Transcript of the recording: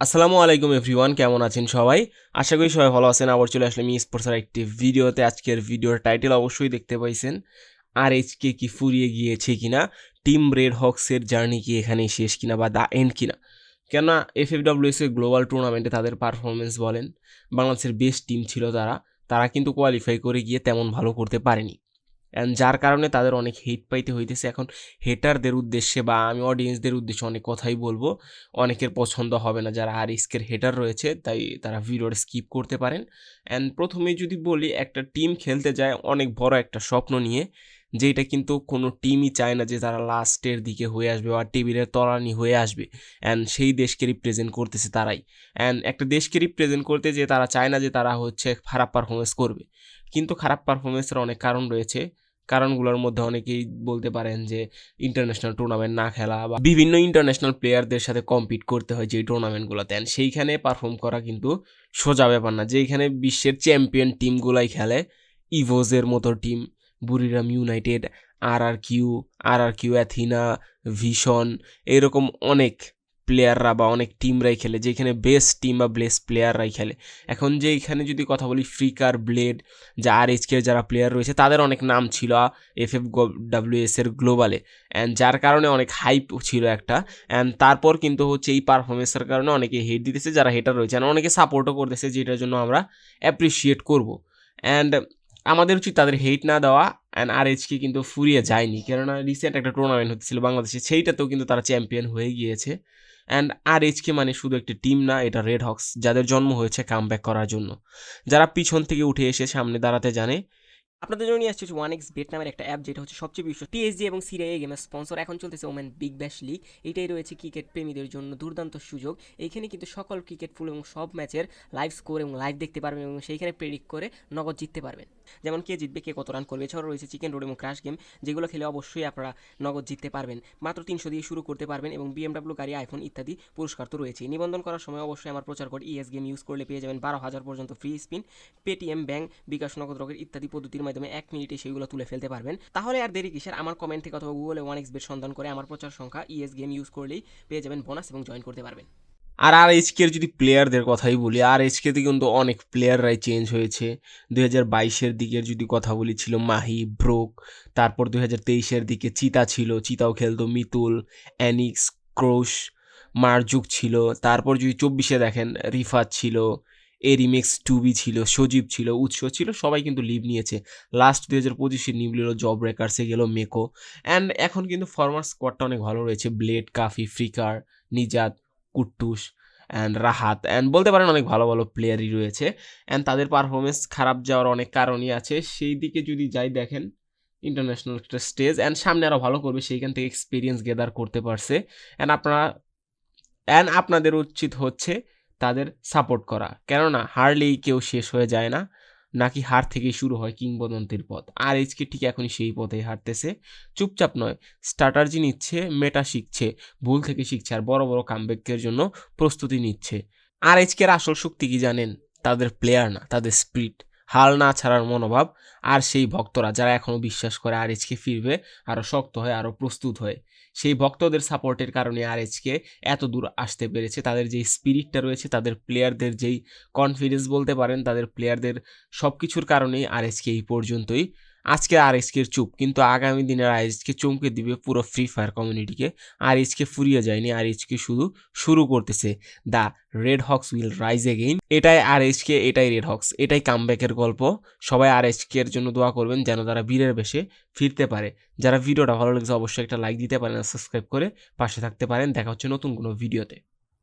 আসসালামু আলাইকুম এভরিওয়ান, কেমন আছেন সবাই? আশা করি সবাই ভালো আছেন। আবার চলে আসলাম স্পোর্টসের একটি ভিডিওতে। আজকের ভিডিওর টাইটেল অবশ্যই দেখতে পাইছেন। আর এইচকে কি ফুরিয়ে গিয়েছে কিনা? টিম রেড হক্সের জার্নি কি এখানেই শেষ কিনা বা দা এন্ড কিনা? কেননা এফ এফ ডাব্লিউএস এর গ্লোবাল টুর্নামেন্টে তাদের পারফরমেন্স বলেন, বাংলাদেশের বেস্ট টিম ছিল তারা। তারা কিন্তু কোয়ালিফাই করে গিয়ে তেমন ভালো করতে পারেনি। অ্যান্ড যার কারণে তাদের অনেক হেট পাইতে হইতেছে। এখন হেটারদের উদ্দেশ্যে বা আমি অডিয়েন্সদের উদ্দেশ্যে অনেক কথাই বলব। অনেকের পছন্দ হবে না যারা আর ইস্কের হেটার রয়েছে, তাই তারা ভিডিওটা স্কিপ করতে পারেন। অ্যান্ড প্রথমে যদি বলি, একটা টিম খেলতে যায় অনেক বড় একটা স্বপ্ন নিয়ে যেটা কিন্তু কোনো টিমই চায় না যে তারা লাস্টের দিকে হয়ে আসবে বা টেবিলের তলানি হয়ে আসবে। অ্যান্ড সেই দেশকে রিপ্রেজেন্ট করতেছে তারাই। অ্যান্ড একটা দেশকে রিপ্রেজেন্ট করতে যে তারা চায় না যে তারা হচ্ছে খারাপ পারফরমেন্স করবে। কিন্তু খারাপ পারফরমেন্সের অনেক কারণ রয়েছে। কারণগুলোর মধ্যে অনেকেই বলতে পারেন যে ইন্টারন্যাশনাল টুর্নামেন্ট না খেলা বা বিভিন্ন ইন্টারন্যাশনাল প্লেয়ারদের সাথে কম্পিট করতে হয় যে টুর্নামেন্টগুলোতে অ্যান্ড সেইখানে পারফর্ম করা কিন্তু সোজা ব্যাপার না। যেইখানে বিশ্বের চ্যাম্পিয়ন টিমগুলাই খেলে ইভোজের মতো team Buriram united R R Q R R Q Athena vision এরকম অনেক প্লেয়াররা বা অনেক টিমরাই খেলে, যেখানে বেস্ট টিম বা বেস্ট প্লেয়াররাই খেলে। এখন যে এখানে যদি কথা বলি ফ্রিকার ব্লেড যা আর এইচকে যারা প্লেয়ার রয়েছে, তাদের অনেক নাম ছিল এফ এফ ডাব্লিউএস এর গ্লোবালে অ্যান্ড যার কারণে অনেক হাইপ ছিল একটা। অ্যান্ড তারপর কিন্তু হচ্ছে এই পারফরমেন্সের কারণে অনেকে হেট দিতেছে, যারা হেটার রয়েছে। অ্যান্ড অনেকে সাপোর্টও করতেছে, যেটার জন্য আমরা অ্যাপ্রিসিয়েট করব। অ্যান্ড আমাদের উচিত তাদের হেট না দেওয়া। অ্যান্ড আর এইচকে কিন্তু ফুরিয়ে যায়নি। কেননা রিসেন্ট একটা টুর্নামেন্ট হচ্ছিল বাংলাদেশে, সেইটাতেও কিন্তু তারা চ্যাম্পিয়ন হয়ে গিয়েছে। অ্যান্ড আর এইচকে মানে শুধু একটি টিম না, এটা রেড হক্স যাদের জন্ম হয়েছে কাম করার জন্য। যারা পিছন থেকে উঠে এসে সামনে দাঁড়াতে জানে আপনাদের জন্য নিয়ে আসছে ওয়ান এক্স বেট নামের একটা অ্যাপ যেটা হচ্ছে সবচেয়ে বিশ্ব টিএসজি এবং সিরিয়া গেমের স্পন্সর এখন চলতেছে ওমেন বিগ ব্যাশ লিগ এটাই রয়েছে ক্রিকেট প্রেমীদের জন্য দুর্দান্ত সুযোগ। এইখানে কিন্তু সকল ক্রিকেট ফুল এবং সব ম্যাচের লাইভ স্কোর এবং লাইভ দেখতে পারবেন এবং সেইখানে প্রেডিক্ট করে নগদ জিততে পারবেন। যেমন কে জিতবে, কে কত রান করবে, এছাড়াও রয়েছে চিকেন রোড এবং ক্রাশ গেম যেগুলো খেলে অবশ্যই আপনারা নগদ জিততে পারবেন। মাত্র তিনশো দিয়ে শুরু করতে পারবেন এবং বিএমডাব্লিউ গাড়ি আইফোন ইত্যাদি পুরস্কার তো রয়েছে নিবন্ধন করার সময় অবশ্যই আমার প্রচার কোড ইএস গেম ইউজ করলে পেয়ে যাবেন বারো হাজার পর্যন্ত free spin Paytm bank bKash, Nagad Rocket ইত্যাদি পদ্ধতির এক মিনিটে সেইগুলো তুলে ফেলতে পারবেন। তাহলে আর দেরি কিসের? আমার কমেন্ট থেকে অথবা গুগলে ওয়ান এক্স বেট সন্ধান করে আমার প্রচার সংখ্যা ইএস গেম ইউজ করলেই পেয়ে যাবেন বোনাস এবং জয়েন করতে পারবেন। আর আর এইচকের যদি প্লেয়ারদের কথাই বলি আর এইচকেতে কিন্তু অনেক প্লেয়াররাই চেঞ্জ হয়েছে। দুই হাজার বাইশের দিকের যদি কথা বলি, ছিল মাহি, ব্রোক, তারপর দুই হাজার তেইশের দিকে চিতা ছিল, চিতাও খেলতো মিতুল অ্যানিক্স ক্রোশ, মারজুক ছিল, তারপর যদি চব্বিশে দেখেন, রিফাত ছিল এরিমেক্স টুবি ছিল, সজীব ছিল, উৎস ছিল, সবাই কিন্তু লিভ নিয়েছে। লাস্ট দুই হাজার পঁচিশে নিল জব রেকার্সে গেল মেকো অ্যান্ড এখন কিন্তু ফরমার স্কোয়াডটা অনেক ভালো রয়েছে। Blade Kafi ফ্রিকার নিজাত কুট্টুস and Rahat and বলতে পারেন অনেক ভালো ভালো প্লেয়ারই রয়েছে। অ্যান্ড তাদের পারফরমেন্স খারাপ যাওয়ার অনেক কারণই আছে। সেই দিকে যদি যাই দেখেন ইন্টারন্যাশনাল একটা স্টেজ অ্যান্ড সামনে আরও ভালো করবে, সেইখান থেকে এক্সপিরিয়েন্স গেদার করতে পারছে। অ্যান্ড আপনারা অ্যান্ড আপনাদের উচিত হচ্ছে তাদের সাপোর্ট করা। কেননা হারলেই কেউ শেষ হয়ে যায় না, নাকি হার থেকেই শুরু হয় কিংবদন্তির পথ। আর এইচকে ঠিক এখনই সেই পথেই হারতেছে চুপচাপ নয় স্ট্র্যাটার্জি নিচ্ছে মেটা শিখছে, ভুল থেকে শিখছে, আর বড় বড় কামব্যাকের জন্য প্রস্তুতি নিচ্ছে। আর এইচকের আসল শক্তি কি জানেন? তাদের প্লেয়ার না, তাদের স্পিড হাল না ছাড়ার মনোভাব, আর সেই ভক্তরা যারা এখনও বিশ্বাস করে আর এইচকে ফিরবে আরও শক্ত হয়ে আরও প্রস্তুত হয়ে। সেই ভক্তদের সাপোর্টের কারণে আর এচকে এত দূর আসতে পেরেছে। তাদের যেই স্পিরিটটা রয়েছে, তাদের প্লেয়ারদের যেই কনফিডেন্স বলতে পারেন, তাদের প্লেয়ারদের সব কিছুর কারণেই আর এচকে এই পর্যন্তই আজকে আর এসকের চুপ, কিন্তু আগামী দিনের আর এইচকে চমকে দিবে পুরো ফ্রি ফায়ার কমিউনিটিকে আর এইচকে ফুরিয়ে যায়নি, আর এইচকে শুধু শুরু করতেছে। The red hawks will rise again এটাই আর এইচকে এটাই রেড হক্স এটাই কামব্যাকের গল্প। সবাই আর এইচকে এর জন্য দোয়া করবেন যেন তারা বীরের বেশে ফিরতে পারে। যারা ভিডিওটা ভালো লেগেছে, অবশ্যই একটা লাইক দিতে পারেন সাবস্ক্রাইব করে পাশে থাকতে পারেন। দেখা হচ্ছে নতুন কোনো ভিডিওতে